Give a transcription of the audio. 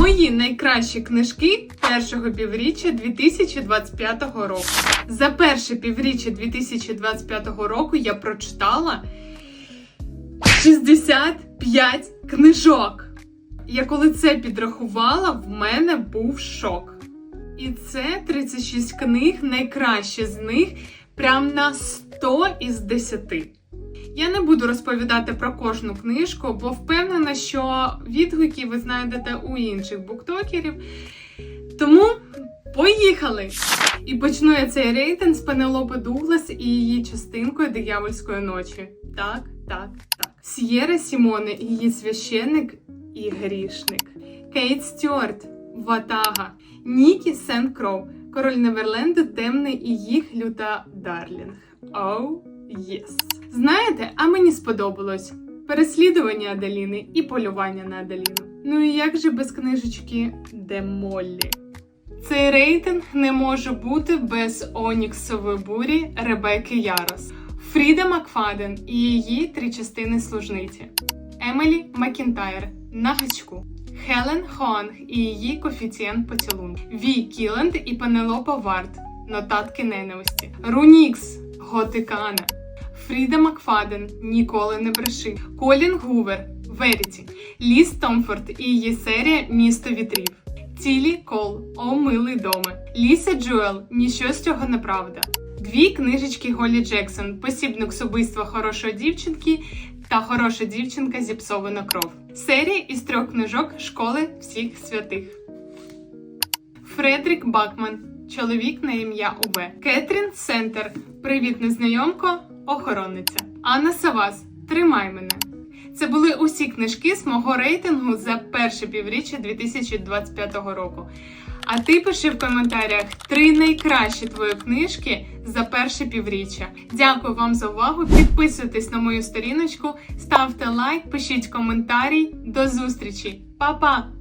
Мої найкращі книжки першого півріччя 2025 року. За перше півріччя 2025 року я прочитала 65 книжок. Я коли це підрахувала, в мене був шок. І це 36 книг, найкраще з них прям на 100 із 10. Я не буду розповідати про кожну книжку, бо впевнена, що відгуки ви знайдете у інших буктокерів. Тому поїхали! І почну я цей рейтинг з Пенелопи Дуглас і її частинкою диявольської ночі. Так, так, так. С'єра Сімоне, її священник і грішник. Кейт Стюарт, Ватага, Нікі Сент Кроу, Король Неверленду, Темний і їх люта Дарлінг. Оу, єс. Знаєте, а мені сподобалось. Переслідування Аделіни і полювання на Аделіну. Ну і як же без книжечки Де Моллі? Цей рейтинг не може бути без Оніксової бурі Ребекки Ярос, Фріда Макфаден і її три частини служниці, Емелі Макінтайр на гачку, Хелен Хоанг і її коефіцієнт поцілунку, Ві Кіленд і Пенелопа Варт, нотатки ненависті, Рунікс, Готикана, Фріда Макфаден, Ніколи не бреши, Колін Гувер, Веріті, Ліс Томфорд і її серія Місто вітрів. Тілі Кол, О милий доме, Ліса Джуел, Ніщо з цього неправда. Дві книжечки Голі Джексон, Посібник собиства хорошої дівчинки та Хороша дівчинка зіпсована кров. Серія із трьох книжок Школи всіх святих. Фредрік Бакман, чоловік на ім'я Уве. Кетрін Сентер, Привіт, незнайомко, охоронниця. Анна Савас, Тримай мене. Це були усі книжки з мого рейтингу за перше півріччя 2025 року. А ти пиши в коментарях три найкращі твої книжки за перше півріччя. Дякую вам за увагу. Підписуйтесь на мою сторіночку, ставте лайк, пишіть коментарі. До зустрічі, Па-па!